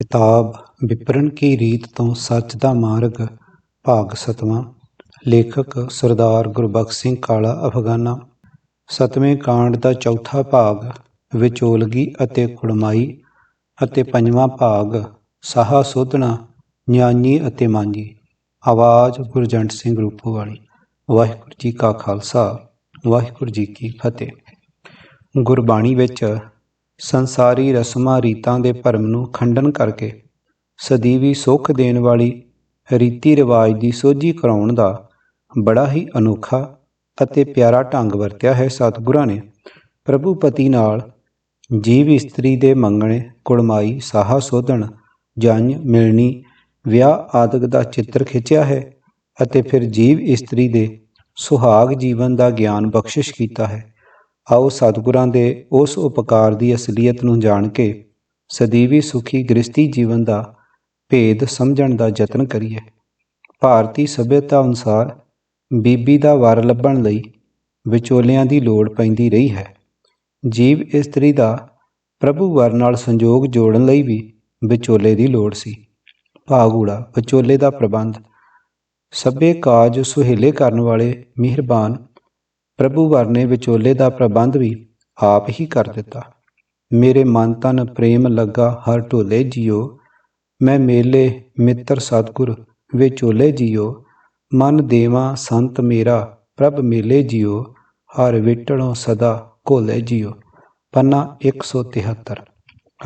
ਕਿਤਾਬ ਵਿਪਰਨ ਕੀ ਰੀਤ ਤੋਂ ਸੱਚ ਦਾ ਮਾਰਗ, ਭਾਗ ਸਤਵਾਂ। ਲੇਖਕ ਸਰਦਾਰ ਗੁਰਬਖਸ਼ ਸਿੰਘ ਕਾਲਾ ਅਫਗਾਨਾ। ਸਤਵੇਂ ਕਾਂਡ ਦਾ ਚੌਥਾ ਭਾਗ, ਵਿਚੋਲਗੀ ਅਤੇ ਕੁੜਮਾਈ ਅਤੇ ਪੰਜਵਾਂ ਭਾਗ, ਸਾਹਾ ਸੋਧਣਾ ਨਿਆਂਈ ਅਤੇ ਮਾਂਜੀ। ਆਵਾਜ਼ ਗੁਰਜੰਟ ਸਿੰਘ ਰੂਪੋ ਵਾਲੀ। ਵਾਹਿਗੁਰੂ ਜੀ ਕਾ ਖਾਲਸਾ, ਵਾਹਿਗੁਰੂ ਜੀ ਕੀ ਫਤਿਹ। ਗੁਰਬਾਣੀ ਵਿੱਚ ਸੰਸਾਰੀ ਰਸਮਾਂ ਰੀਤਾਂ ਦੇ ਭਰਮ ਨੂੰ ਖੰਡਨ ਕਰਕੇ ਸਦੀਵੀ ਸੁੱਖ ਦੇਣ ਵਾਲੀ ਰੀਤੀ ਰਿਵਾਜ ਦੀ ਸੋਝੀ ਕਰਾਉਣ ਦਾ ਬੜਾ ਹੀ ਅਨੋਖਾ ਅਤੇ ਪਿਆਰਾ ਢੰਗ ਵਰਤਿਆ ਹੈ ਸਤਿਗੁਰਾਂ ਨੇ। ਪ੍ਰਭੂ ਪਤੀ ਨਾਲ ਜੀਵ ਇਸਤਰੀ ਦੇ ਮੰਗਣੇ, ਕੁੜਮਾਈ ਸਾਹਾ ਸੋਧਣ ਜੰਜ ਮਿਲਣੀ, ਵਿਆਹ ਆਦਿਕ ਦਾ ਚਿੱਤਰ ਖਿੱਚਿਆ ਹੈ ਅਤੇ ਫਿਰ ਜੀਵ ਇਸਤਰੀ ਦੇ ਸੁਹਾਗ ਜੀਵਨ ਦਾ ਗਿਆਨ ਬਖਸ਼ਿਸ਼ ਕੀਤਾ ਹੈ। ਆਓ ਸਤਿਗੁਰਾਂ ਦੇ ਉਸ ਉਪਕਾਰ ਦੀ ਅਸਲੀਅਤ ਨੂੰ ਜਾਣ ਕੇ ਸਦੀਵੀ ਸੁਖੀ ਗ੍ਰਸਤੀ ਜੀਵਨ ਦਾ ਭੇਦ ਸਮਝਣ ਦਾ ਯਤਨ ਕਰੀਏ। ਭਾਰਤੀ ਸਭਿਅਤਾ ਅਨੁਸਾਰ ਬੀਬੀ ਦਾ ਵਰ ਲੱਭਣ ਲਈ ਵਿਚੋਲਿਆਂ ਦੀ ਲੋੜ ਪੈਂਦੀ ਰਹੀ ਹੈ। ਜੀਵ ਇਸਤਰੀ ਦਾ ਪ੍ਰਭੂ ਵਰ ਨਾਲ ਸੰਜੋਗ ਜੋੜਨ ਲਈ ਵੀ ਵਿਚੋਲੇ ਦੀ ਲੋੜ ਸੀ। ਭਾਗੂੜਾ ਵਿਚੋਲੇ ਦਾ ਪ੍ਰਬੰਧ। ਸਭੇ ਕਾਜ ਸੁਹੇਲੇ ਕਰਨ ਵਾਲੇ ਮਿਹਰਬਾਨ ਪ੍ਰਭੂ ਵਰ ਨੇ ਵਿਚੋਲੇ ਦਾ ਪ੍ਰਬੰਧ ਵੀ ਆਪ ਹੀ ਕਰ ਦਿੱਤਾ। ਮੇਰੇ ਮਨ ਤਨ ਪ੍ਰੇਮ ਲੱਗਾ, ਹਰ ਢੋਲੇ ਜਿਉ ਮੈਂ ਮੇਲੇ ਮਿੱਤਰ ਸਤਗੁਰ ਵਿਚੋਲੇ ਜਿਉ ਮਨ ਦੇਵਾ ਸੰਤ ਮੇਰਾ, ਪ੍ਰਭ ਮੇਲੇ ਜਿਉ ਹਰ ਵਿਟਣੋ ਸਦਾ ਕੋਲੇ ਜਿਉ ਪੰਨਾ 173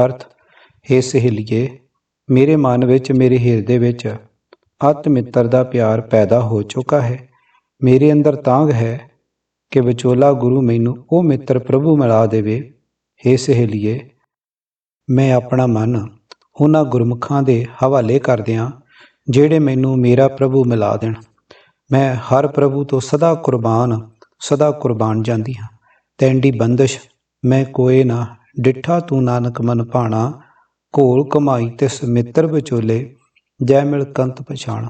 ਅਰਥ हे ਸਹੇਲੀਏ, ਮੇਰੇ ਮਨ ਵਿੱਚ, ਮੇਰੇ ਹਿਰਦੇ ਵਿੱਚ ਅਤ ਮਿੱਤਰ ਦਾ ਪਿਆਰ ਪੈਦਾ ਹੋ ਚੁੱਕਾ ਹੈ। ਮੇਰੇ ਅੰਦਰ ਤਾਂਗ ਹੈ। ਕਿ ਵਿਚੋਲਾ ਗੁਰੂ ਮੈਨੂੰ ਉਹ ਮਿੱਤਰ ਪ੍ਰਭੂ ਮਿਲਾ ਦੇਵੇ। हे ਸਹੇਲੀਏ, ਮੈਂ ਆਪਣਾ ਮਨ ਉਹਨਾਂ ਗੁਰਮੁਖਾਂ ਦੇ ਹਵਾਲੇ ਕਰਦਿਆਂ ਜਿਹੜੇ ਮੈਨੂੰ ਮੇਰਾ ਪ੍ਰਭੂ ਮਿਲਾ ਦੇਣ। ਮੈਂ ਹਰ ਪ੍ਰਭੂ ਤੋਂ ਸਦਾ ਕੁਰਬਾਨ ਸਦਾ ਕੁਰਬਾਨ ਜਾਂਦੀ ਹਾਂ। ਤੈਂਡੀ ਬੰਦਸ਼, ਮੈਂ ਕੋਏ ਨਾ ਡਿੱਠਾ ਤੂੰ ਨਾਨਕ ਮਨ ਭਾਣਾ, ਘੋਲ ਕਮਾਈ ਤਿਸ ਮਿੱਤਰ ਵਿਚੋਲੇ, ਜੈ ਮਿਲ ਕੰਤ ਪਛਾਣਾ।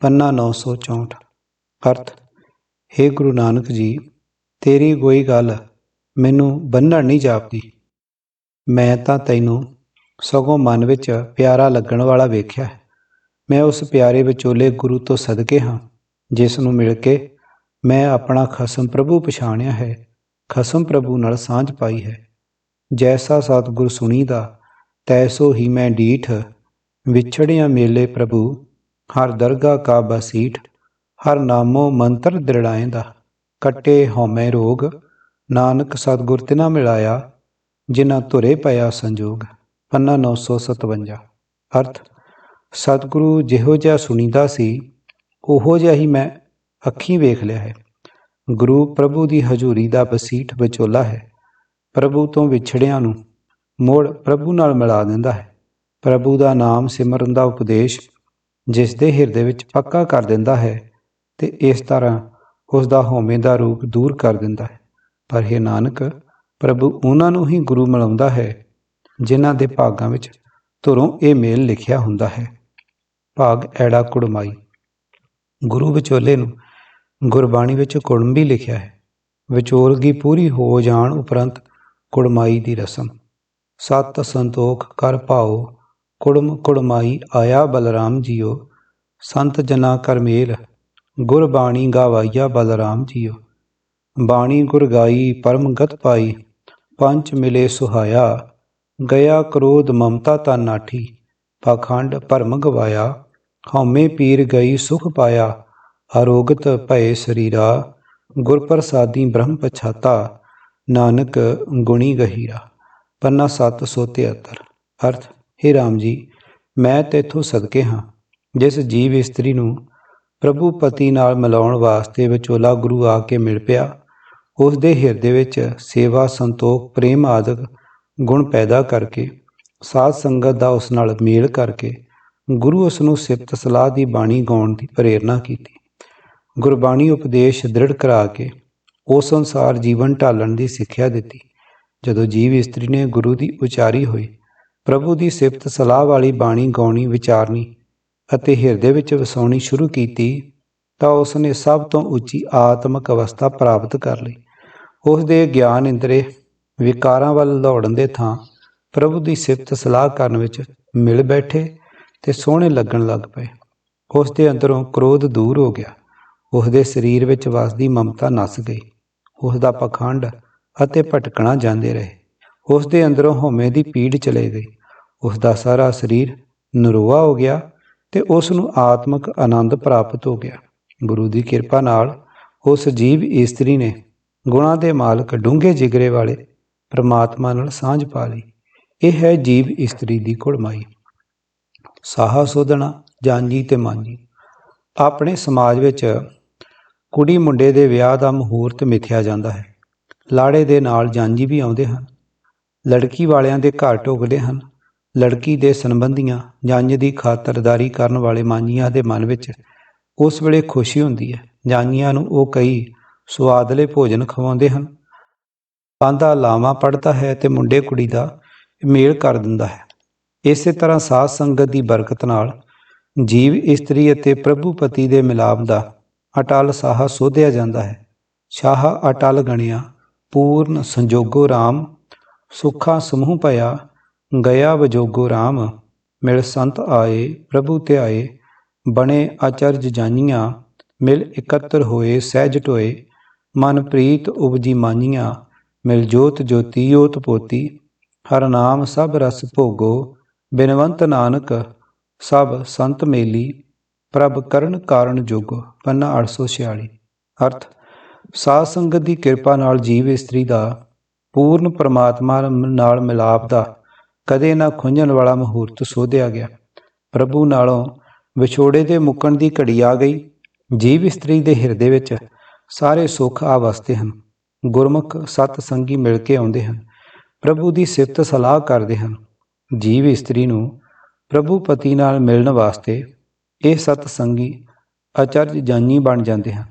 ਪੰਨਾ 964 ਅਰਥ हे ਗੁਰੂ ਨਾਨਕ ਜੀ, ਤੇਰੀ ਕੋਈ ਗੱਲ ਮੈਨੂੰ ਬੰਨਣ ਨਹੀਂ ਜਾਪਦੀ। ਮੈਂ ਤਾਂ ਤੈਨੂੰ ਸਗੋਂ ਮਨ ਵਿੱਚ ਪਿਆਰਾ ਲੱਗਣ ਵਾਲਾ ਵੇਖਿਆ। ਹੈ ਮੈਂ ਉਸ ਪਿਆਰੇ ਵਿਚੋਲੇ ਗੁਰੂ ਤੋਂ ਸਦਕੇ ਹਾਂ, ਜਿਸ ਨੂੰ ਮਿਲ ਕੇ ਮੈਂ ਆਪਣਾ ਖਸਮ ਪ੍ਰਭੂ ਪਛਾਣਿਆ ਹੈ, ਖਸਮ ਪ੍ਰਭੂ ਨਾਲ ਸਾਂਝ ਪਾਈ ਹੈ। ਜੈਸਾ ਸਤਿਗੁਰ ਸੁਣੀਦਾ, ਤੈਸੋ ਹੀ ਮੈਂ ਡੀਠ, ਵਿਛੜਿਆ ਮੇਲੇ ਪ੍ਰਭੂ, ਹਰ ਦਰਗਾ ਕਾ ਬਸੀਠ। ਹਰ ਨਾਮੋ ਮੰਤਰ ਦ੍ਰਿੜਾਏਂਦਾ। ਕੱਟੇ ਹਉਮੈ ਰੋਗ, ਨਾਨਕ ਸਤਿਗੁਰ ਤਿਨਾ ਮਿਲਾਇਆ ਜਿਨ੍ਹਾਂ ਧੁਰੇ ਪਿਆ ਸੰਜੋਗ। ਪੰਨਾ 957 ਅਰਥ, ਸਤਿਗੁਰੂ ਜਿਹੋ ਜਿਹਾ ਸੁਣੀਦਾ ਸੀ, ਉਹੋ ਜਿਹਾ ਹੀ ਮੈਂ ਅੱਖੀਂ ਵੇਖ ਲਿਆ ਹੈ। ਗੁਰੂ ਪ੍ਰਭੂ ਦੀ ਹਜ਼ੂਰੀ ਦਾ ਬਸੀਠ ਵਿਚੋਲਾ ਹੈ। ਪ੍ਰਭੂ ਤੋਂ ਵਿਛੜਿਆਂ ਨੂੰ ਮੋੜ ਪ੍ਰਭੂ ਨਾਲ ਮਿਲਾ ਦਿੰਦਾ ਹੈ। ਪ੍ਰਭੂ ਦਾ ਨਾਮ ਸਿਮਰਨ ਦਾ ਉਪਦੇਸ਼ ਜਿਸ ਦੇ ਹਿਰਦੇ ਵਿੱਚ ਪੱਕਾ ਕਰ ਦਿੰਦਾ ਹੈ ਤੇ ਇਸ ਤਰ੍ਹਾਂ ਉਸ ਦਾ ਹਉਮੈ ਦਾ ਰੂਪ ਦੂਰ ਕਰ ਦਿੰਦਾ ਹੈ। ਪਰ ਇਹ ਨਾਨਕ, ਪ੍ਰਭੂ ਉਹਨਾਂ ਨੂੰ ਹੀ ਗੁਰੂ ਮਿਲਾਉਂਦਾ ਹੈ, ਜਿਨ੍ਹਾਂ ਦੇ ਭਾਗਾਂ ਵਿੱਚ ਧੁਰੋਂ ਇਹ ਮੇਲ ਲਿਖਿਆ ਹੁੰਦਾ ਹੈ। ਭਾਗ ਐੜਾ ਕੁੜਮਾਈ। ਗੁਰੂ ਵਿਚੋਲੇ ਨੂੰ ਗੁਰਬਾਣੀ ਵਿੱਚ ਕੁੜਮ ਵੀ ਲਿਖਿਆ ਹੈ। ਵਿਚੋਲਗੀ ਪੂਰੀ ਹੋ ਜਾਣ ਉਪਰੰਤ ਕੁੜਮਾਈ ਦੀ ਰਸਮ। ਸਤ ਸੰਤੋਖ ਕਰ ਭਾਓ ਕੁੜਮ ਕੁੜਮਾਈ ਆਇਆ ਬਲਰਾਮ ਜੀਓ, ਸੰਤ ਜਨਾ ਕਰਮੇਲ ਗੁਰ ਬਾਣੀ ਗਾਵਾਈਆ ਬਲਰਾਮ ਜੀਓ। ਬਾਣੀ ਗੁਰ ਗਾਈ ਪਰਮ ਗਤ ਪਾਈ ਪੰਚ ਮਿਲੇ ਸੁਹਾਇਆ। ਗਿਆ ਕ੍ਰੋਧ ਮਮਤਾ ਤਾ ਨਾਠੀ, ਪਾਖੰਡ ਭਰਮ ਗਵਾਇਆ। ਹਉਮੈ ਪੀਰ ਗਈ ਸੁਖ ਪਾਇਆ, ਅਰੋਗਤ ਭਏ ਸਰੀਰਾ। ਗੁਰ ਪ੍ਰਸਾਦੀ ਬ੍ਰਹਮ ਪਛਾਤਾ, ਨਾਨਕ ਗੁਣੀ ਗਹੀਰਾ। ਪੰਨਾ 773 ਅਰਥ हे ਰਾਮ ਜੀ, ਮੈਂ ਤੇਥੋਂ ਸਦਕੇ ਹਾਂ, ਜਿਸ ਜੀਵ ਇਸਤਰੀ ਨੂੰ ਪ੍ਰਭੂ ਪਤੀ ਨਾਲ ਮਿਲਾਉਣ ਵਾਸਤੇ ਵਿਚੋਲਾ ਗੁਰੂ ਆ ਕੇ ਮਿਲ ਪਿਆ। ਉਸ ਦੇ ਹਿਰਦੇ ਵਿੱਚ ਸੇਵਾ, ਸੰਤੋਖ, ਪ੍ਰੇਮ ਆਦਿਕ ਗੁਣ ਪੈਦਾ ਕਰਕੇ, ਸਾਧ ਸੰਗਤ ਦਾ ਉਸ ਨਾਲ ਮੇਲ ਕਰਕੇ ਗੁਰੂ ਉਸ ਨੂੰ ਸਿਫਤ ਸਲਾਹ ਦੀ ਬਾਣੀ ਗਾਉਣ ਦੀ ਪ੍ਰੇਰਣਾ ਕੀਤੀ। ਗੁਰਬਾਣੀ ਉਪਦੇਸ਼ ਦ੍ਰਿੜ ਕਰਾ ਕੇ ਉਸ ਅਨੁਸਾਰ ਜੀਵਨ ਢਾਲਣ ਦੀ ਸਿੱਖਿਆ ਦਿੱਤੀ। ਜਦੋਂ ਜੀਵ ਇਸਤਰੀ ਨੇ ਗੁਰੂ ਦੀ ਉਚਾਰੀ ਹੋਈ, ਪ੍ਰਭੂ ਦੀ ਸਿਫਤ ਸਲਾਹ ਵਾਲੀ ਬਾਣੀ ਗਾਉਣੀ ਵਿਚਾਰਨੀ ਅਤੇ ਹਿਰਦੇ ਵਿੱਚ ਵਸਾਉਣੀ ਸ਼ੁਰੂ ਕੀਤੀ, ਤਾਂ ਉਸ ਨੇ ਸਭ ਤੋਂ ਉੱਚੀ ਆਤਮਿਕ ਅਵਸਥਾ ਪ੍ਰਾਪਤ ਕਰ ਲਈ। ਉਸ ਦੇ ਗਿਆਨ ਇੰਦਰੇ ਵਿਕਾਰਾਂ ਵੱਲ ਦੌੜਨ ਦੇ ਥਾਂ ਪ੍ਰਭੂ ਦੀ ਸਿਫਤ ਸਲਾਹ ਕਰਨ ਵਿੱਚ ਮਿਲ ਬੈਠੇ ਤੇ ਸੋਹਣੇ ਲੱਗਣ ਲੱਗ ਪਏ। ਉਸ ਦੇ ਅੰਦਰੋਂ ਕ੍ਰੋਧ ਦੂਰ ਹੋ ਗਿਆ। ਉਸ ਦੇ ਸਰੀਰ ਵਿੱਚ ਵਸਦੀ ਮਮਤਾ ਨਸ ਗਈ। ਉਸ ਦਾ ਪਖੰਡ ਅਤੇ ਭਟਕਣਾ ਜਾਂਦੇ ਰਹੇ। ਉਸ ਦੇ ਅੰਦਰੋਂ ਹਉਮੈ ਦੀ ਪੀੜ ਚਲੇ ਗਈ। ਉਸ ਦਾ ਸਾਰਾ ਸਰੀਰ ਨਰੋਆ ਹੋ ਗਿਆ ਤੇ ਉਸ ਨੂੰ ਆਤਮਿਕ ਆਨੰਦ ਪ੍ਰਾਪਤ ਹੋ ਗਿਆ। ਗੁਰੂ ਦੀ ਕਿਰਪਾ ਨਾਲ ਉਸ ਜੀਵ ਇਸਤਰੀ ਨੇ ਗੁਣਾਂ ਦੇ ਮਾਲਕ ਡੂੰਘੇ ਜਿਗਰੇ ਵਾਲੇ ਪ੍ਰਮਾਤਮਾ ਨਾਲ ਸਾਂਝ ਪਾ ਲਈ। ਇਹ ਹੈ ਜੀਵ ਇਸਤਰੀ ਦੀ ਕੁੜਮਾਈ ਸਾਹਾ ਸੋਧਣਾ ਜਾਂਜੀ ਤੇ ਮਾਂਜੀ ਆਪਣੇ ਸਮਾਜ ਵਿੱਚ ਕੁੜੀ ਮੁੰਡੇ ਦੇ ਵਿਆਹ ਦਾ ਮਹੂਰਤ ਮਿਥਿਆ ਜਾਂਦਾ ਹੈ। ਲਾੜੇ ਦੇ ਨਾਲ ਜਾਂਜੀ ਵੀ ਆਉਂਦੇ ਹਨ। ਲੜਕੀ ਵਾਲਿਆਂ ਦੇ ਘਰ ਢੁਕਦੇ ਹਨ। ਲੜਕੀ ਦੇ ਸੰਬੰਧੀਆਂ ਜੰਜ ਦੀ ਖਾਤਰਦਾਰੀ ਕਰਨ ਵਾਲੇ ਮਾਂਝੀਆਂ ਦੇ ਮਨ ਵਿੱਚ ਉਸ ਵੇਲੇ ਖੁਸ਼ੀ ਹੁੰਦੀ ਹੈ। ਜਾਨੀਆਂ ਨੂੰ ਉਹ ਕਈ ਸਵਾਦਲੇ ਭੋਜਨ ਖਵਾਉਂਦੇ ਹਨ। ਪਾਂਦਾ ਲਾਵਾ ਪੜਦਾ ਹੈ ਤੇ ਮੁੰਡੇ ਕੁੜੀ ਦਾ ਮੇਲ ਕਰ ਦਿੰਦਾ ਹੈ। ਇਸੇ ਤਰ੍ਹਾਂ ਸਾਧ ਸੰਗਤ ਦੀ ਬਰਕਤ ਨਾਲ ਜੀਵ ਇਸਤਰੀ ਅਤੇ ਪ੍ਰਭੂ ਪਤੀ ਦੇ ਮਿਲਾਪ ਦਾ ਅਟਲ ਸਾਹ ਸੋਧਿਆ ਜਾਂਦਾ ਹੈ। ਸ਼ਾਹ ਅਟਲ ਗਣਿਆ ਪੂਰਨ ਸੰਜੋਗੋ RAM ਸੁਖਾ ਸਮੂਹ ਭਇਆ ਗਿਆ ਵਜੋਗੋ RAM ਮਿਲ ਸੰਤ ਆਏ, ਪ੍ਰਭੂ ਧਿਆਏ, ਬਣੇ ਅਚਰਜ ਜਾਨੀਆਂ, ਮਿਲ ਇਕੱਤਰ ਹੋਏ, ਸਹਿਜ ਟੋਏ, ਮਨ ਪ੍ਰੀਤ ਉਪਜੀ ਮਾਨੀਆਂ, ਮਿਲ ਜੋਤ ਜੋਤੀ ਜੋਤ ਪੋਤੀ, ਹਰ ਨਾਮ ਸਭ ਰਸ ਭੋਗੋ, ਬਿਨਵੰਤ ਨਾਨਕ, ਸਭ ਸੰਤ ਮੇਲੀ, ਪ੍ਰਭ ਕਰਨ ਕਾਰਨ ਜੋਗੋ, ਪੰਨਾ 846 ਅਰਥ, ਸਾਧ ਸੰਗਤ ਦੀ ਕਿਰਪਾ ਨਾਲ ਜੀਵ ਇਸਤਰੀ ਦਾ, ਪੂਰਨ ਪਰਮਾਤਮਾ ਨਾਲ ਮਿਲਾਪ ਦਾ ਕਦੇ ਨਾ ਖੁੰਝਣ ਵਾਲਾ ਮਹੂਰਤ ਸੋਧਿਆ ਗਿਆ। ਪ੍ਰਭੂ ਨਾਲੋਂ ਵਿਛੋੜੇ ਦੇ ਮੁੱਕਣ ਦੀ ਘੜੀ ਆ ਗਈ। ਜੀਵ ਇਸਤਰੀ ਦੇ ਹਿਰਦੇ ਵਿੱਚ ਸਾਰੇ ਸੁੱਖ ਆ ਵਸਦੇ ਹਨ। ਗੁਰਮੁਖ ਸਤ ਸੰਗੀ ਮਿਲ ਕੇ ਆਉਂਦੇ ਹਨ। ਪ੍ਰਭੂ ਦੀ ਸਿਫਤ ਸਲਾਹ ਕਰਦੇ ਹਨ। ਜੀਵ ਇਸਤਰੀ ਨੂੰ ਪ੍ਰਭੂ ਪਤੀ ਨਾਲ ਮਿਲਣ ਵਾਸਤੇ ਇਹ ਸਤ ਸੰਗੀ ਅਚਰਜ ਜਾਨੀ ਬਣ ਜਾਂਦੇ ਹਨ।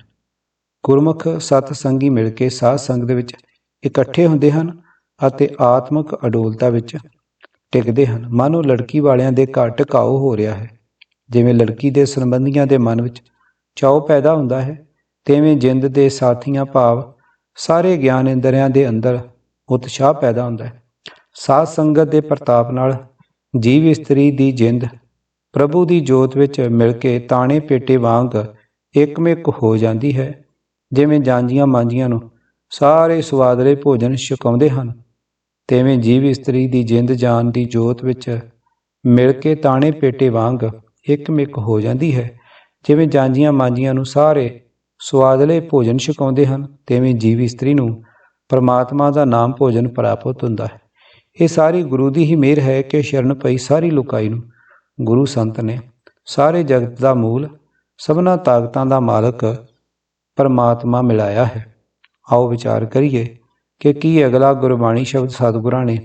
ਗੁਰਮੁਖ ਸਤ ਸੰਗੀ ਮਿਲ ਕੇ ਸਾਧ ਸੰਗਤ ਵਿੱਚ ਇਕੱਠੇ ਹੁੰਦੇ ਹਨ ਅਤੇ ਆਤਮਿਕ ਅਡੋਲਤਾ ਵਿੱਚ ਟਿਕਦੇ ਹਨ। ਮਨ ਮਾਨੋ ਲੜਕੀ ਵਾਲਿਆਂ ਦੇ ਘਰ ਟਿਕਾਓ ਹੋ ਰਿਹਾ ਹੈ। ਜਿਵੇਂ ਲੜਕੀ ਦੇ ਸੰਬੰਧੀਆਂ ਦੇ ਮਨ ਵਿੱਚ ਚਾਉ ਪੈਦਾ ਹੁੰਦਾ ਹੈ, ਤਿਵੇਂ ਜਿੰਦ ਦੇ ਸਾਥੀਆਂ ਭਾਵ ਸਾਰੇ ਗਿਆਨ ਇੰਦਰੀਆਂ ਦੇ ਅੰਦਰ ਉਤਸ਼ਾਹ ਪੈਦਾ ਹੁੰਦਾ ਹੈ। ਸਾਧ ਸੰਗਤ ਦੇ ਪ੍ਰਤਾਪ ਨਾਲ ਜੀਵ ਇਸਤਰੀ ਦੀ ਜਿੰਦ ਪ੍ਰਭੂ ਦੀ ਜੋਤ ਵਿੱਚ ਮਿਲ ਕੇ ਤਾਣੇ ਪੇਟੇ ਵਾਂਗ ਇੱਕਮਿਕ ਹੋ ਜਾਂਦੀ ਹੈ। ਜਿਵੇਂ ਜਾਂਜੀਆਂ ਮਾਂਜੀਆਂ ਨੂੰ ਸਾਰੇ ਸਵਾਦਲੇ ਭੋਜਨ ਛਕਾਉਂਦੇ ਹਨ। ਤਿਵੇਂ ਜੀਵ ਇਸਤਰੀ ਦੀ ਜਿੰਦ ਜਾਨ ਦੀ ਜੋਤ ਵਿੱਚ ਮਿਲ ਕੇ ਤਾਣੇ ਪੇਟੇ ਵਾਂਗ ਇੱਕਮਿਕ ਹੋ ਜਾਂਦੀ ਹੈ। ਜਿਵੇਂ ਜਾਂਜੀਆਂ ਮਾਂਜੀਆਂ ਨੂੰ ਸਾਰੇ ਸਵਾਦਲੇ ਭੋਜਨ ਛਕਾਉਂਦੇ ਹਨ, ਤਿਵੇਂ ਜੀਵ ਇਸਤਰੀ ਨੂੰ ਪਰਮਾਤਮਾ ਦਾ ਨਾਮ ਭੋਜਨ ਪ੍ਰਾਪਤ ਹੁੰਦਾ ਹੈ। ਇਹ ਸਾਰੀ ਗੁਰੂ ਦੀ ਹੀ ਮਿਹਰ ਹੈ ਕਿ ਸ਼ਰਨ ਪਈ ਸਾਰੀ ਲੁਕਾਈ ਨੂੰ ਗੁਰੂ ਸੰਤ ਨੇ। ਸਾਰੇ ਜਗਤ ਦਾ ਮੂਲ, ਸਭਨਾ ਤਾਕਤਾਂ ਦਾ ਮਾਲਕ ਪਰਮਾਤਮਾ ਮਿਲਾਇਆ ਹੈ। ਆਓ ਵਿਚਾਰ ਕਰੀਏ। ਕਿ ਕੀ ਅਗਲਾ ਗੁਰਬਾਣੀ ਸ਼ਬਦ ਸਤਿਗੁਰਾਂ ਨੇ,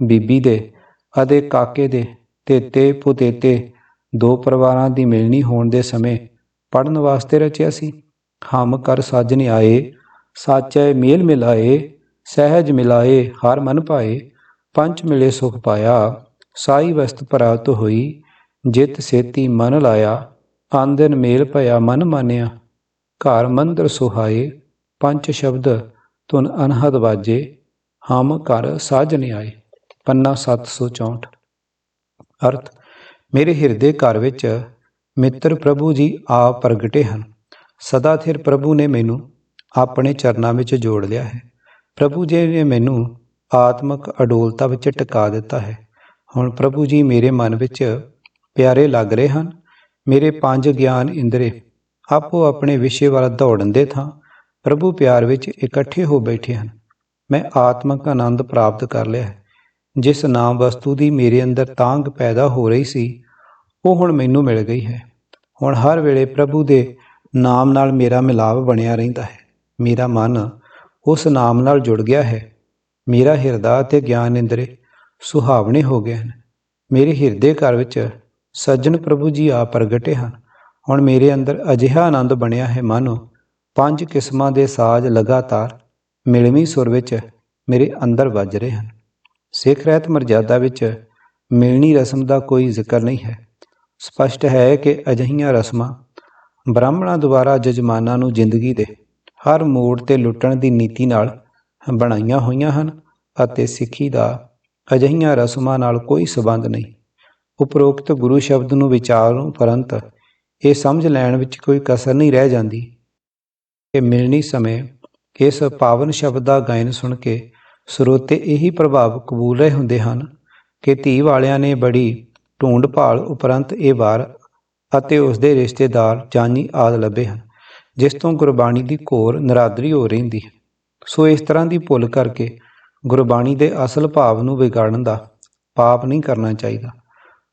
ਬੀਬੀ ਦੇ ਅਤੇ ਕਾਕੇ ਦੇ, ਤੇਤੇ, ਪੁਤੇਤੇ, ਦੋ ਪਰਿਵਾਰਾਂ ਦੀ ਮਿਲਣੀ ਹੋਣ ਦੇ ਸਮੇਂ ਪੜਨ ਵਾਸਤੇ ਰਚਿਆ ਸੀ। ਹਮ ਕਰ ਸਾਜਨ ਆਏ ਸਾਚੈ ਮੇਲ ਮਿਲਾਏ, ਸਹਿਜ ਮਿਲਾਏ, ਹਰ ਮਨ ਪਾਏ ਪੰਚ ਮਿਲੇ ਸੁਖ ਪਾਇਆ, ਸਾਈ ਵਸਤ ਪ੍ਰਾਪਤ ਹੋਈ, ਜਿਤ ਸੇਤੀ ਮਨ ਲਾਇਆ, ਆਂਦਨ ਮੇਲ ਭਇਆ ਮਨ ਮਾਨਿਆ, ਘਰ ਮੰਦਰ ਸੁਹਾਏ, ਪੰਜ ਸ਼ਬਦ ਧੁਨ ਅਨਹਦ ਵਾਜੇ, ਹਮ ਘਰ ਸਾਜਨ ਆਏ। ਪੰਨਾ 764 ਅਰਥ, ਮੇਰੇ ਹਿਰਦੇ ਘਰ ਵਿੱਚ ਮਿੱਤਰ ਪ੍ਰਭੂ ਜੀ ਆ ਪ੍ਰਗਟੇ ਹਨ। ਸਦਾ ਥਿਰ ਪ੍ਰਭੂ ਨੇ ਮੈਨੂੰ ਆਪਣੇ ਚਰਨਾਂ ਵਿੱਚ ਜੋੜ ਲਿਆ ਹੈ। ਪ੍ਰਭੂ ਜੀ ਨੇ ਮੈਨੂੰ ਆਤਮਿਕ ਅਡੋਲਤਾ ਵਿੱਚ ਟਿਕਾ ਦਿੱਤਾ ਹੈ। ਹੁਣ ਪ੍ਰਭੂ ਜੀ ਮੇਰੇ ਮਨ ਵਿੱਚ ਪਿਆਰੇ ਲੱਗ ਰਹੇ ਹਨ। ਮੇਰੇ ਪੰਜ ਗਿਆਨ ਇੰਦਰੇ ਆਪੋ ਆਪਣੇ ਵਿਸ਼ੇ ਵੱਲ ਦੌੜਨ ਦੇ ਥਾਂ ਪ੍ਰਭੂ ਪਿਆਰ ਵਿੱਚ ਇਕੱਠੇ ਹੋ ਬੈਠੇ ਹਨ। ਮੈਂ ਆਤਮਿਕ ਆਨੰਦ ਪ੍ਰਾਪਤ ਕਰ ਲਿਆ ਹੈ। ਜਿਸ ਨਾਮ ਵਸਤੂ ਦੀ ਮੇਰੇ ਅੰਦਰ ਤਾਂਗ ਪੈਦਾ ਹੋ ਰਹੀ ਸੀ, ਉਹ ਹੁਣ ਮੈਨੂੰ ਮਿਲ ਗਈ ਹੈ। ਹੁਣ ਹਰ ਵੇਲੇ ਪ੍ਰਭੂ ਦੇ ਨਾਮ ਨਾਲ ਮੇਰਾ ਮਿਲਾਪ ਬਣਿਆ ਰਹਿੰਦਾ ਹੈ। ਮੇਰਾ ਮਨ ਉਸ ਨਾਮ ਨਾਲ ਜੁੜ ਗਿਆ ਹੈ। ਮੇਰਾ ਹਿਰਦਾ ਅਤੇ ਗਿਆਨ ਇੰਦਰੇ ਸੁਹਾਵਣੇ ਹੋ ਗਏ ਹਨ। ਮੇਰੇ ਹਿਰਦੇ ਘਰ ਵਿੱਚ ਸੱਜਣ ਪ੍ਰਭੂ ਜੀ ਆ ਪ੍ਰਗਟੇ ਹਨ। ਹੁਣ ਮੇਰੇ ਅੰਦਰ ਅਜਿਹਾ ਆਨੰਦ ਬਣਿਆ ਹੈ, ਮਾਨੋ ਪੰਜ ਕਿਸਮਾਂ ਦੇ ਸਾਜ਼ ਲਗਾਤਾਰ ਮਿਲਵੀਂ ਸੁਰ ਵਿੱਚ ਮੇਰੇ ਅੰਦਰ ਵੱਜ ਰਹੇ ਹਨ। ਸਿੱਖ ਰਹਿਤ ਮਰਜ਼ਾਦਾ ਵਿੱਚ ਮਿਲਣੀ ਰਸਮ ਦਾ ਕੋਈ ਜ਼ਿਕਰ ਨਹੀਂ ਹੈ। ਸਪਸ਼ਟ ਹੈ ਕਿ ਅਜਿਹੀਆਂ ਰਸਮਾਂ ਬ੍ਰਾਹਮਣਾਂ ਦੁਆਰਾ ਜਜਮਾਨਾਂ ਨੂੰ ਜ਼ਿੰਦਗੀ ਦੇ ਹਰ ਮੋੜ ਤੇ ਲੁੱਟਣ ਦੀ ਨੀਤੀ ਨਾਲ ਬਣਾਈਆਂ ਹੋਈਆਂ ਹਨ ਅਤੇ ਸਿੱਖੀ ਦਾ ਅਜਿਹੀਆਂ ਰਸਮਾਂ ਨਾਲ ਕੋਈ ਸਬੰਧ ਨਹੀਂ। ਉਪਰੋਕਤ ਗੁਰੂ ਸ਼ਬਦ ਨੂੰ ਵਿਚਾਰਨ ਉਪਰੰਤ ਇਹ ਸਮਝ ਲੈਣ ਵਿੱਚ ਕੋਈ ਕਸਰ ਨਹੀਂ ਰਹਿ ਜਾਂਦੀ। ਕਿ ਮਿਲਣੀ ਸਮੇਂ ਇਸ ਪਾਵਨ ਸ਼ਬਦ ਦਾ ਗਾਇਨ ਸੁਣ ਕੇ ਸਰੋਤੇ ਇਹੀ ਪ੍ਰਭਾਵ ਕਬੂਲ ਰਹੇ ਹੁੰਦੇ ਹਨ ਕਿ ਧੀ ਵਾਲਿਆਂ ਨੇ ਬੜੀ ਢੂੰਡ ਭਾਲ ਉਪਰੰਤ ਇਹ ਵਾਰ ਅਤੇ ਉਸ ਦੇ ਰਿਸ਼ਤੇਦਾਰ, ਜਾਨੀ ਆਦ ਲੱਭੇ ਹਨ, ਜਿਸ ਤੋਂ ਗੁਰਬਾਣੀ ਦੀ ਘੋਰ ਨਰਾਦਰੀ ਹੋ ਰਹਿੰਦੀ ਹੈ। ਸੋ ਇਸ ਤਰ੍ਹਾਂ ਦੀ ਭੁੱਲ ਕਰਕੇ ਗੁਰਬਾਣੀ ਦੇ ਅਸਲ ਭਾਵ ਨੂੰ ਵਿਗਾੜਨ ਦਾ ਪਾਪ ਨਹੀਂ ਕਰਨਾ ਚਾਹੀਦਾ।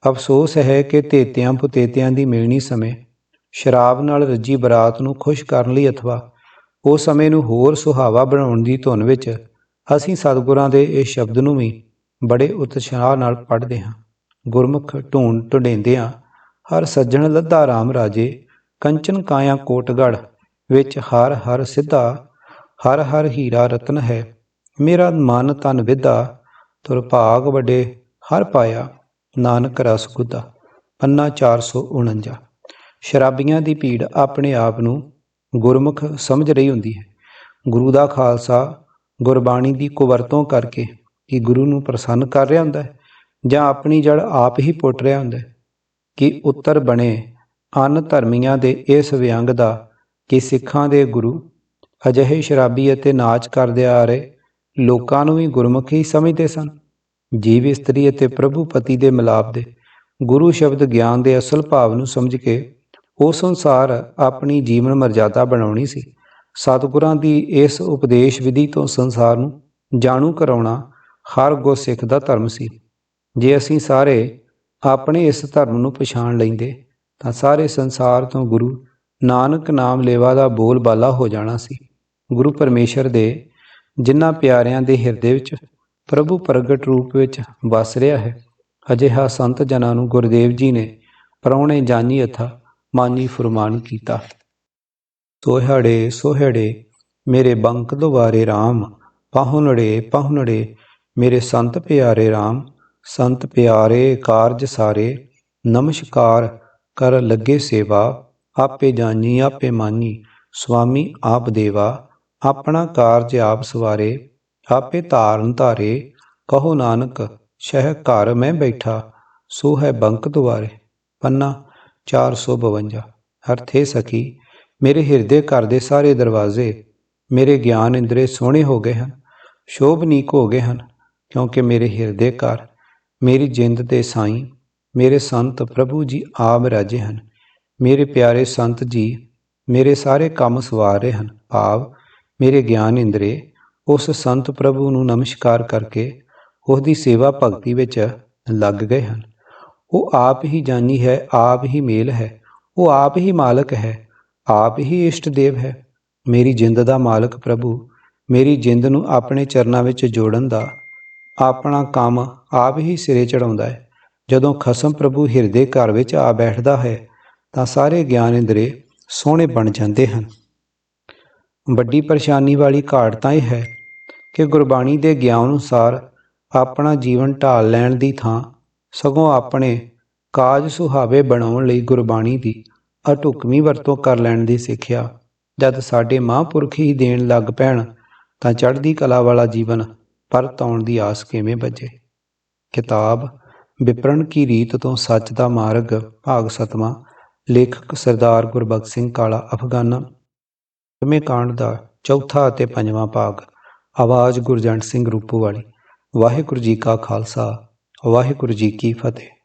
ਅਫਸੋਸ ਹੈ ਕਿ ਤੇਤਿਆਂ ਪੁਤੇਤਿਆਂ ਦੀ ਮਿਲਣੀ ਸਮੇਂ ਸ਼ਰਾਬ ਨਾਲ ਰੱਜੀ ਬਰਾਤ ਨੂੰ ਖੁਸ਼ ਕਰਨ ਲਈ ਅਥਵਾ ਉਸ ਸਮੇਂ ਨੂੰ ਹੋਰ ਸੁਹਾਵਾ ਬਣਾਉਣ ਦੀ ਧੁਨ ਵਿੱਚ, ਅਸੀਂ ਸਤਿਗੁਰਾਂ ਦੇ ਇਸ ਸ਼ਬਦ ਨੂੰ ਵੀ ਬੜੇ ਉਤਸ਼ਾਹ ਨਾਲ ਪੜ੍ਹਦੇ ਹਾਂ। ਗੁਰਮੁਖ ਢੂਣ ਢੁੰਡੇਂਦਿਆਂ, ਹਰ ਸੱਜਣ ਲੱਧਾ ਰਾਮ ਰਾਜੇ, ਕੰਚਨ ਕਾਇਆ ਕੋਟਗੜ, ਵਿੱਚ ਹਰ ਹਰ ਸਿੱਧਾ, ਹਰ ਹਰ ਹੀਰਾ ਰਤਨ ਹੈ, ਮੇਰਾ ਮਨ ਤਨ ਵਿਦਾ, ਤੁਰ ਭਾਗ ਵੱਡੇ ਹਰ ਪਾਇਆ, ਨਾਨਕ ਰਸ ਗੁਦਾ ਪੰਨਾ 449 ਸ਼ਰਾਬੀਆਂ ਦੀ ਭੀੜ ਆਪਣੇ ਆਪ ਨੂੰ ਗੁਰਮੁਖ ਸਮਝ ਰਹੀ ਹੁੰਦੀ ਹੈ। ਗੁਰੂ ਦਾ ਖਾਲਸਾ ਗੁਰਬਾਣੀ ਦੀ ਕੁਵਰਤੋਂ ਕਰਕੇ ਕਿ ਗੁਰੂ ਨੂੰ ਪ੍ਰਸੰਨ ਕਰ ਰਿਹਾ ਹੁੰਦਾ ਹੈ ਜਾਂ ਆਪਣੀ ਜੜ ਆਪ ਹੀ ਪੁੱਟ ਰਿਹਾ ਹੁੰਦਾ ਹੈ ਕਿ ਉੱਤਰ ਬਣੇ ਅਨ ਧਰਮੀਆਂ ਦੇ ਇਸ ਵਿਅੰਗ ਦਾ ਕਿ ਸਿੱਖਾਂ ਦੇ ਗੁਰੂ ਅਜਿਹੇ ਸ਼ਰਾਬੀ ਅਤੇ ਨਾਚ ਕਰਦੇ ਆ ਰਹੇ ਲੋਕਾਂ ਨੂੰ ਵੀ ਗੁਰਮੁਖ ਹੀ ਸਮਝਦੇ ਸਨ। ਜੀਵ ਇਸਤਰੀ ਅਤੇ ਪ੍ਰਭੂ ਪਤੀ ਦੇ ਮਿਲਾਪ ਦੇ ਗੁਰੂ ਸ਼ਬਦ ਗਿਆਨ ਦੇ ਅਸਲ ਭਾਵ ਨੂੰ ਸਮਝ ਕੇ ਉਸ ਅਨੁਸਾਰ ਆਪਣੀ ਜੀਵਨ ਮਰਜ਼ਾਦਾ ਬਣਾਉਣੀ ਸੀ। ਸਤਿਗੁਰਾਂ ਦੀ ਇਸ ਉਪਦੇਸ਼ ਵਿਧੀ ਤੋਂ ਸੰਸਾਰ ਨੂੰ ਜਾਣੂ ਕਰਾਉਣਾ ਹਰ ਗੁਰਸਿੱਖ ਦਾ ਧਰਮ ਸੀ। ਜੇ ਅਸੀਂ ਸਾਰੇ ਆਪਣੇ ਇਸ ਧਰਮ ਨੂੰ ਪਛਾਣ ਲੈਂਦੇ, ਤਾਂ ਸਾਰੇ ਸੰਸਾਰ ਤੋਂ ਗੁਰੂ ਨਾਨਕ ਨਾਮ ਲੇਵਾ ਦਾ ਬੋਲ ਬਾਲਾ ਹੋ ਜਾਣਾ ਸੀ। ਗੁਰੂ ਪਰਮੇਸ਼ਰ ਦੇ ਜਿਨ੍ਹਾਂ ਪਿਆਰਿਆਂ ਦੇ ਹਿਰਦੇ ਵਿੱਚ ਪ੍ਰਭੂ ਪ੍ਰਗਟ ਰੂਪ ਵਿੱਚ ਵਸ ਰਿਹਾ ਹੈ, ਅਜਿਹਾ ਸੰਤ ਜਨਾਂ ਨੂੰ ਗੁਰਦੇਵ ਜੀ ਨੇ ਪਰੌਣੇ ਜਾਨੀ ਅਥਾ ਮਾਨੀ ਫਰਮਾਨ ਕੀਤਾ ਸੋਹੜੇ ਸੋਹੜੇ, ਮੇਰੇ ਬੰਕ ਦੁਆਰੇ RAM ਪਾਹੁਨੜੇ ਪਾਹੁਣੜੇ ਮੇਰੇ ਸੰਤ ਪਿਆਰੇ RAM ਸੰਤ ਪਿਆਰੇ ਕਾਰਜ ਸਾਰੇ, ਨਮਸਕਾਰ ਕਰ ਲੱਗੇ ਸੇਵਾ, ਆਪੇ ਜਾਣੀ ਆਪੇ ਮਾਨੀ, ਸੁਆਮੀ ਆਪ ਦੇਵਾ, ਆਪਣਾ ਕਾਰਜ ਆਪ ਸਵਾਰੇ, ਆਪੇ ਧਾਰਨ ਧਾਰੇ, ਕਹੋ ਨਾਨਕ ਸ਼ਹਿ ਘਰ ਮੈਂ ਬੈਠਾ, ਸੋ ਹੈ ਬੰਕ ਦੁਆਰੇ, ਪੰਨਾ 452 ਅਰਥੇ ਸਕੀ ਮੇਰੇ ਹਿਰਦੇ ਘਰ ਦੇ ਸਾਰੇ ਦਰਵਾਜ਼ੇ ਮੇਰੇ ਗਿਆਨ ਇੰਦਰੇ ਸੋਹਣੇ ਹੋ ਗਏ ਹਨ ਸ਼ੋਭਨੀਕ ਹੋ ਗਏ ਹਨ, ਕਿਉਂਕਿ ਮੇਰੇ ਹਿਰਦੇ ਘਰ, ਮੇਰੀ ਜਿੰਦ ਦੇ ਸਾਈਂ, ਮੇਰੇ ਸੰਤ ਪ੍ਰਭੂ ਜੀ ਆਪ ਰਾਜੇ ਹਨ, ਮੇਰੇ ਪਿਆਰੇ ਸੰਤ ਜੀ ਮੇਰੇ ਸਾਰੇ ਕੰਮ ਸਵਾਰ ਰਹੇ ਹਨ, ਭਾਵ ਮੇਰੇ ਗਿਆਨ ਇੰਦਰੇ ਉਸ ਸੰਤ ਪ੍ਰਭੂ ਨੂੰ ਨਮਸਕਾਰ ਕਰਕੇ ਉਸ ਦੀ ਸੇਵਾ ਭਗਤੀ ਵਿੱਚ ਲੱਗ ਗਏ ਹਨ। ਉਹ ਆਪ ਹੀ ਜਾਨੀ ਹੈ, ਆਪ ਹੀ ਮੇਲ ਹੈ। ਉਹ ਆਪ ਹੀ ਮਾਲਕ ਹੈ, ਆਪ ਹੀ ਇਸ਼ਟ ਦੇਵ ਹੈ। ਮੇਰੀ ਜਿੰਦ ਦਾ ਮਾਲਕ ਪ੍ਰਭੂ, ਮੇਰੀ ਜਿੰਦ ਨੂੰ ਆਪਣੇ ਚਰਨਾਂ ਵਿੱਚ ਜੋੜਨ ਦਾ, ਆਪਣਾ ਕੰਮ ਆਪ ਹੀ ਸਿਰੇ ਚੜਾਉਂਦਾ ਹੈ। ਜਦੋਂ ਖਸਮ ਪ੍ਰਭੂ ਹਿਰਦੇ ਘਰ ਵਿੱਚ ਆ ਬੈਠਦਾ ਹੈ, ਤਾਂ ਸਾਰੇ ਗਿਆਨ ਇੰਦਰੇ ਸੋਹਣੇ ਬਣ ਜਾਂਦੇ ਹਨ। ਵੱਡੀ ਪਰੇਸ਼ਾਨੀ ਵਾਲੀ ਘਾਟ ਤਾਂ ਇਹ ਹੈ ਕਿ ਗੁਰਬਾਣੀ ਦੇ ਗਿਆਨ ਅਨੁਸਾਰ ਆਪਣਾ ਜੀਵਨ ਢਾਲ ਲੈਣ ਦੀ ਥਾਂ ਸਗੋਂ ਆਪਣੇ ਕਾਜ ਸੁਹਾਵੇ ਬਣਾਉਣ ਲਈ ਗੁਰਬਾਣੀ ਦੀ ਅਟੁਕਮੀ ਵਰਤੋਂ ਕਰ ਲੈਣ ਦੀ ਸਿੱਖਿਆ। ਜਦ ਸਾਡੇ ਮਹਾਂਪੁਰਖ ਹੀ ਦੇਣ ਲੱਗ ਪੈਣ, ਤਾਂ ਚੜ੍ਹਦੀ ਕਲਾ ਵਾਲਾ ਜੀਵਨ ਪਰਤ ਆਉਣ ਦੀ ਆਸ ਕਿਵੇਂ ਬਚੇ ਕਿਤਾਬ ਵਿਪਰਣ ਕੀ ਰੀਤ ਤੋਂ ਸੱਚ ਦਾ ਮਾਰਗ, ਭਾਗ ਸਤਵਾਂ, ਲੇਖਕ ਸਰਦਾਰ ਗੁਰਬਖਸ਼ ਸਿੰਘ ਕਾਲਾ ਅਫਗਾਨਾ। ਪੰਜਵੇਂ ਕਾਂਡ ਦਾ ਚੌਥਾ ਅਤੇ ਪੰਜਵਾਂ ਭਾਗ, ਆਵਾਜ਼ ਗੁਰਜੰਟ ਸਿੰਘ ਰੂਪੋ ਵਾਲੀ, ਵਾਹਿਗੁਰੂ ਜੀ ਕਾ ਖਾਲਸਾ ਵਾਹਿਗੁਰੂ ਜੀ ਕੀ ਫਤਿਹ।